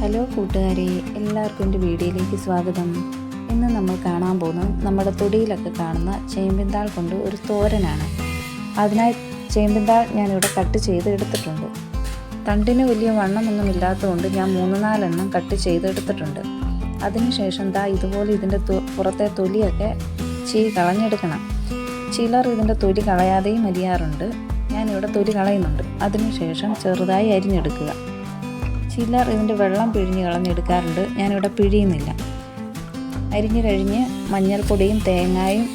Hello കൂട്ടുകാരെ എല്ലാവർക്കും എന്റെ വീഡിയോയിലേക്ക് സ്വാഗതം. ഇന്ന് നമ്മൾ കാണാൻ പോകുന്നത് നമ്മുടെ തൊടിയിലൊക്കെ കാണുന്ന ചേമ്പിന്താൾ കൊണ്ട് ഒരു തോരനാണ്. അതിനായി ചേമ്പിന്താൾ ഞാനിവിടെ കട്ട് ചെയ്ത് എടുത്തിട്ടുണ്ട് തണ്ടിന് വലിയ വണ്ണമൊന്നും ഇല്ലാത്തതുകൊണ്ട് ഞാൻ മൂന്ന് നാലെണ്ണം കട്ട് ചെയ്ത് എടുത്തിട്ടുണ്ട് അതിനുശേഷം ദാ ഇതുപോലെ ഇതിന്റെ പുറത്തെ തൊലിയൊക്കെ ചീ കളഞ്ഞെടുക്കണം. ചിലർ ഇതിന്റെ തൊലി കളയാതെയും അരിയാറുണ്ട്. ഞാനിവിടെ തൊലി കളയുന്നുണ്ട്. അതിനുശേഷം ചെറുതായി അരിഞ്ഞെടുക്കുക. ചിലർ ഇതിന്റെ വെള്ളം പിഴിഞ്ഞ് കളഞ്ഞെടുക്കാറുണ്ട്. ഞാനിവിടെ പിഴിയുന്നില്ല. അരിഞ്ഞു കഴിഞ്ഞ് മഞ്ഞൾപ്പൊടിയും തേങ്ങായും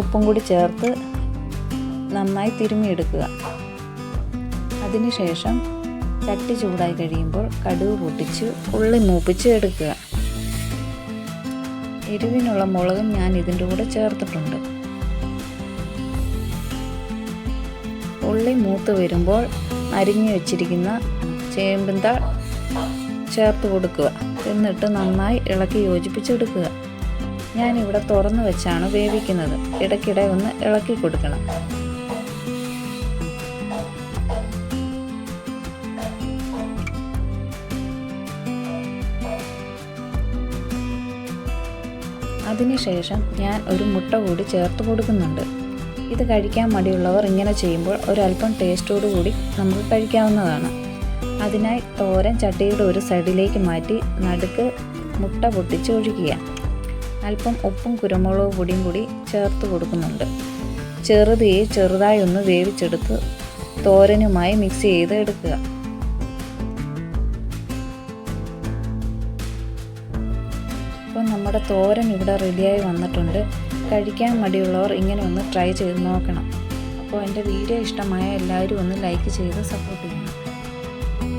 ഉപ്പും കൂടി ചേർത്ത് നന്നായി തിരുമ്മിയെടുക്കുക. അതിനുശേഷം ചട്ടി ചൂടായി കഴിയുമ്പോൾ കടുക് പൊട്ടിച്ച് ഉള്ളി മൂപ്പിച്ച് എടുക്കുക. എരിവിനുള്ള മുളകും ഞാൻ ഇതിന്റെ കൂടെ ചേർത്തിട്ടുണ്ട്. ഉള്ളി മൂത്ത് വരുമ്പോൾ അരിഞ്ഞു വെച്ചിരിക്കുന്ന ചേമ്പിന്താൾ ചേർത്ത് കൊടുക്കുക. എന്നിട്ട് നന്നായി ഇളക്കി യോജിപ്പിച്ചെടുക്കുക. ഞാനിവിടെ തുറന്നു വെച്ചാണ് വേവിക്കുന്നത്. ഇടയ്ക്കിടെ ഒന്ന് ഇളക്കി കൊടുക്കണം. അതിനുശേഷം ഞാൻ ഒരു മുട്ട കൂടി ചേർത്ത് കൊടുക്കുന്നുണ്ട്. ഇത് കഴിക്കാൻ മടിയുള്ളവർ ഇങ്ങനെ ചെയ്യുമ്പോൾ ഒരല്പം ടേസ്റ്റോടു കൂടി നമുക്ക് കഴിക്കാവുന്നതാണ്. അതിനായി തോരൻ ചട്ടിയുടെ ഒരു സൈഡിലേക്ക് മാറ്റി നടുക്ക് മുട്ട പൊട്ടിച്ച് ഒഴിക്കുക അല്പം ഉപ്പും കുരുമുളക് പൊടിയും കൂടി ചേർത്ത് കൊടുക്കുന്നുണ്ട്. ചെറുതീയെ ചെറുതായി ഒന്ന് വേവിച്ചെടുത്ത് തോരനുമായി മിക്സ് ചെയ്ത് എടുക്കുക. അപ്പോൾ നമ്മുടെ തോരൻ ഇവിടെ റെഡിയായി വന്നിട്ടുണ്ട്. കഴിക്കാൻ മടിയുള്ളവർ ഇങ്ങനെ ഒന്ന് ട്രൈ ചെയ്ത് നോക്കണം. അപ്പോൾ എന്റെ വീഡിയോ ഇഷ്ടമായ എല്ലാവരും ഒന്ന് ലൈക്ക് ചെയ്ത് സപ്പോർട്ട് ചെയ്യണം.